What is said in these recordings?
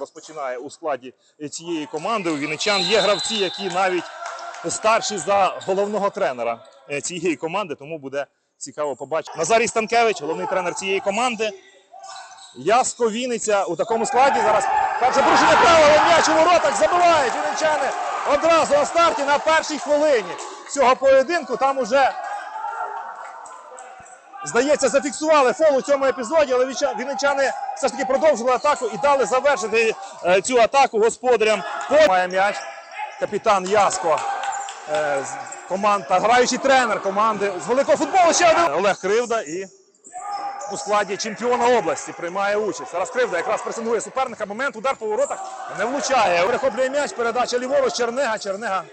розпочинає у складі цієї команди. У Вінничан є гравці, які навіть старші за головного тренера е, цієї команди, тому буде цікаво побачити. Назарій Станкевич, головний тренер цієї команди. Яско Вінниця у такому складі. Зараз перше порушення правила, м'яч у воротах забивають вінничани одразу на старті на першій хвилині цього поєдинку. Там уже Здається, зафіксували фол у цьому епізоді, але вінничани все ж таки продовжили атаку і дали завершити е, цю атаку господарям. По- Має м'яч капітан Яско. е, з команд та граючий тренер команди з великого футболу. Ще один Олег Кривда і у складі чемпіона області приймає участь. Зараз Кривда якраз пресингує суперника. Момент удар по воротах не влучає. Перехоплює м'яч, передача ліворуч Чернега. Чернега.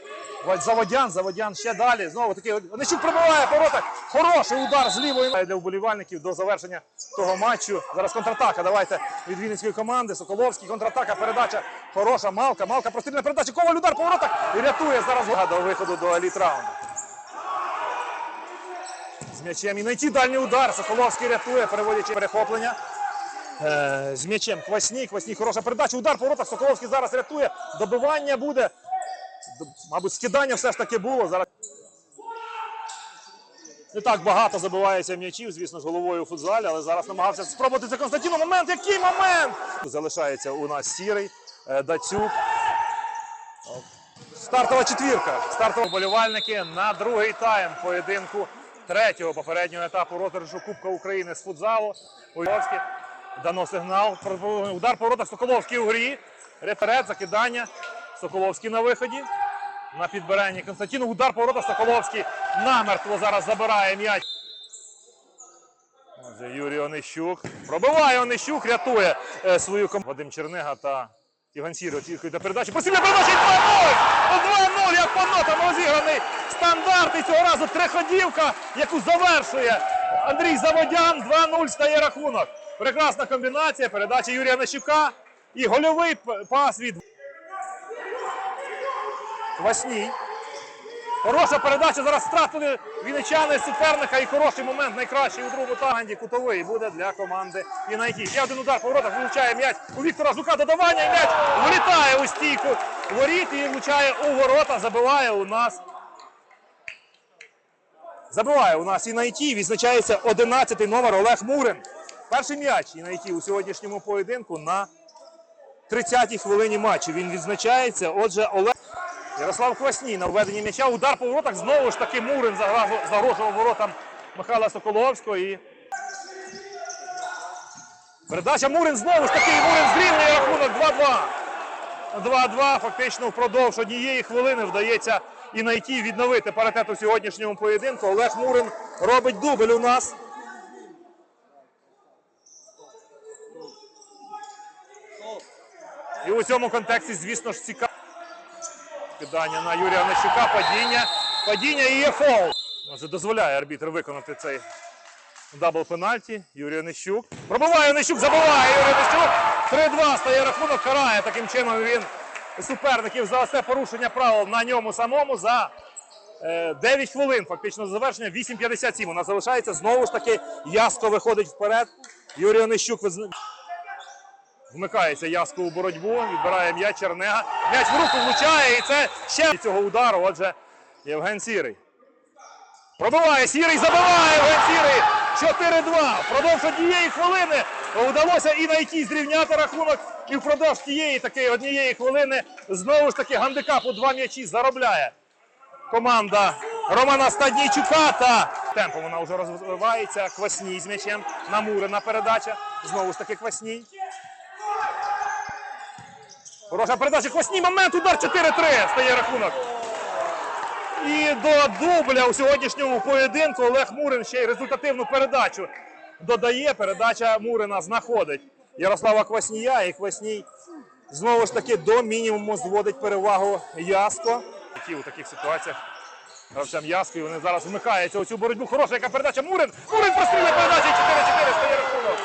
Заводян, Заводян ще далі. Знову таки Онищук пробиває по воротах. Хороший удар з лівої для вболівальників до завершення того матчу. Зараз контратака. Давайте від Вінницької команди. Соколовський контратака. Передача хороша. Малка. Малка прострільна передача. Коваль удар по воротах і рятує зараз до виходу до еліт раунду. З м'ячем і знайти дальній удар. Соколовський рятує, переводячи перехоплення. Е, з м'ячем Квасній. Квасній хороша передача. Удар по воротах. Соколовський зараз рятує. Добивання буде. Мабуть, скидання все ж таки було. Зараз не так багато забивається м'ячів, звісно ж, головою у футзалі, але зараз намагався спробувати це Константіно. Момент, який момент! Залишається у нас сірий, е, Дацюк. Стартова четвірка. Стартова вболівальники на другий тайм поєдинку третього попереднього етапу розіграшу Кубка України з футзалу. Уйовський дано сигнал. Удар по воротах Соколовський у грі. Реферет, закидання. Соколовський на виході. На підбиранні Константіну. Удар по воротах Соколовський намертво зараз забирає м'яч. Отже, Юрій Онищук. Пробиває Онищук, рятує е, свою команду. Вадим Чернега та Іван Сіро очікують на передачу. Посильна передача і 2-0! 2-0, як по нотам розіграний стандарт. І цього разу триходівка, яку завершує Андрій Заводян. 2-0 стає рахунок. Прекрасна комбінація. Передача Юрія Нащука. І гольовий пас від Квасній. Хороша передача. Зараз втратили вінничани суперника і хороший момент. Найкращий у другому тайм. Кутовий буде для команди Юнайті. Ще один удар по воротах. Влучає м'яч у Віктора Жука. Додавання. І м'яч влітає у стійку воріт і влучає у ворота. Забиває у нас. Забиває у нас Інайті. Відзначається 11-й номер Олег Мурин. Перший м'яч Інайті у сьогоднішньому поєдинку на 30-й хвилині матчу. Він відзначається. Отже, Олег. Ярослав Квасній на введенні м'яча. Удар по воротах. Знову ж таки Мурин загрожував, воротам Михайла Соколовського. І... Передача Мурин знову ж таки. Мурин зрівнює рахунок 2-2. 2-2. Фактично впродовж однієї хвилини вдається і найти відновити паритет у сьогоднішньому поєдинку. Олег Мурин робить дубль у нас. І у цьому контексті, звісно ж, цікаво. Кидання на Юрія Нещука, падіння. Падіння і є фол. Може, дозволяє арбітр виконати цей дабл пенальті. Юрій Нещук. Пробиває Нещук, забиває Юрій Нещук. 3-2 стає рахунок, карає. Таким чином він суперників за це порушення правил на ньому самому за е, 9 хвилин. Фактично завершення 8.57. У нас залишається. Знову ж таки, Яско виходить вперед. Юрій Онищук Вмикається Яско у боротьбу, відбирає м'яч Чернега. М'яч в руку влучає, і це ще цього удару. Отже, Євген Сірий. Пробиває Сірий, забиває Євген Сірий. 4-2. Впродовж однієї хвилини вдалося і найти зрівняти рахунок. І впродовж тієї такої однієї хвилини знову ж таки гандикап у два м'ячі заробляє команда Романа Стаднійчука та темпом вона вже розвивається. Квасній з м'ячем. Намурена передача. Знову ж таки Квасній. Хороша передача. Квасній момент. Удар 4-3. Стає рахунок. І до дубля у сьогоднішньому поєдинку Олег Мурин ще й результативну передачу додає. Передача Мурина знаходить Ярослава Кваснія. І Квасній знову ж таки до мінімуму зводить перевагу Яско. Які у таких ситуаціях гравцям Яско. І вони зараз вмикаються у цю боротьбу. Хороша яка передача. Мурин. Мурин прострілює передачу. і 4-4 стає рахунок.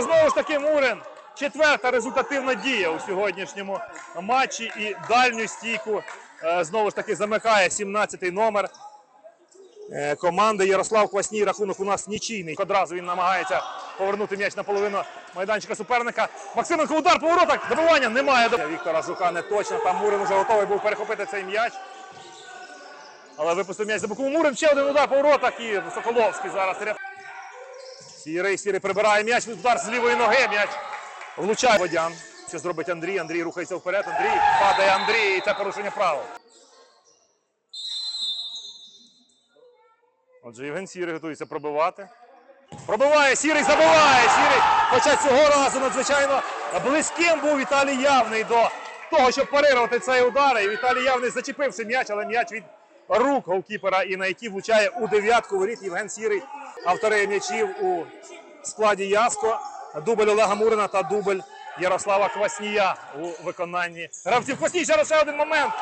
4-4 знову ж таки Мурин. Четверта результативна дія у сьогоднішньому матчі і дальню стійку е, знову ж таки замикає 17-й номер е, команди. Ярослав Квасній. Рахунок у нас нічийний. Одразу він намагається повернути м'яч на половину майданчика суперника. Максименко удар по воротах. Добивання немає. Віктора Жука не точно. Там Мурин вже готовий був перехопити цей м'яч. Але випустив м'яч за боку. Мурин ще один удар по. І Соколовський зараз. Сірий, сірий прибирає м'яч. Удар з лівої ноги. М'яч влучає Водян. Що зробить Андрій? Андрій рухається вперед. Андрій падає Андрій. І це порушення правил. Отже, Євген Сірий готується пробивати. Пробиває Сірий, забиває Сірий. Хоча цього разу надзвичайно близьким був Віталій Явний до того, щоб парирувати цей удар. І Віталій Явний зачепився м'яч, але м'яч від рук голкіпера і на який влучає у дев'ятку воріт Євген Сірий. Автори м'ячів у складі Яско. Дубль Олега Мурина та дубль Ярослава Кваснія у виконанні гравців. Квасній ще раз ще один момент.